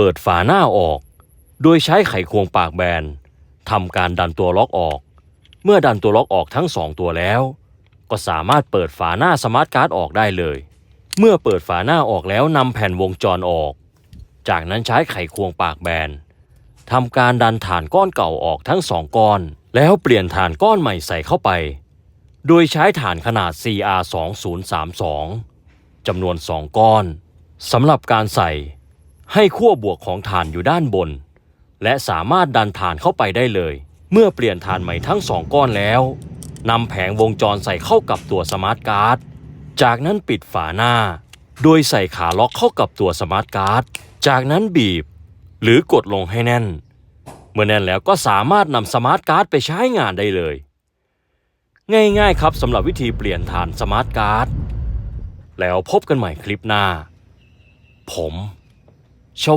เปิดฝาหน้าออก โดยใช้ไขควงปากแบนทำการดันตัวล็อกออก เมื่อดันตัวล็อกออกทั้งสองตัวแล้ว ก็สามารถเปิดฝาหน้าสมาร์ทการ์ดออกได้เลย เมื่อเปิดฝาหน้าออกแล้วนำแผ่นวงจรออก จากนั้นใช้ไขควงปากแบนทำการดันฐานก้อนเก่าออกทั้งสองก้อน แล้วเปลี่ยนฐานก้อนใหม่ใส่เข้าไป โดยใช้ฐานขนาด CR 2032จำนวน 2 ก้อนสำหรับการใส่ ให้ขั้วบวกของฐานอยู่ด้านบน และสามารถดันฐานเข้าไปได้เลย เมื่อเปลี่ยนฐานใหม่ทั้งสองก้อนแล้วนำแผงวงจรใส่เข้ากับตัวสมาร์ทการ์ด จากนั้นปิดฝาหน้า โดยใส่ขาล็อกเข้ากับตัวสมาร์ทการ์ด จากนั้นบีบ หรือกดลงให้แน่น เมื่อแน่นแล้วก็สามารถนำสมาร์ทการ์ดไปใช้งานได้เลย ง่ายๆครับสำหรับวิธีเปลี่ยนฐานสมาร์ทการ์ด แล้วพบกันใหม่คลิปหน้า ผม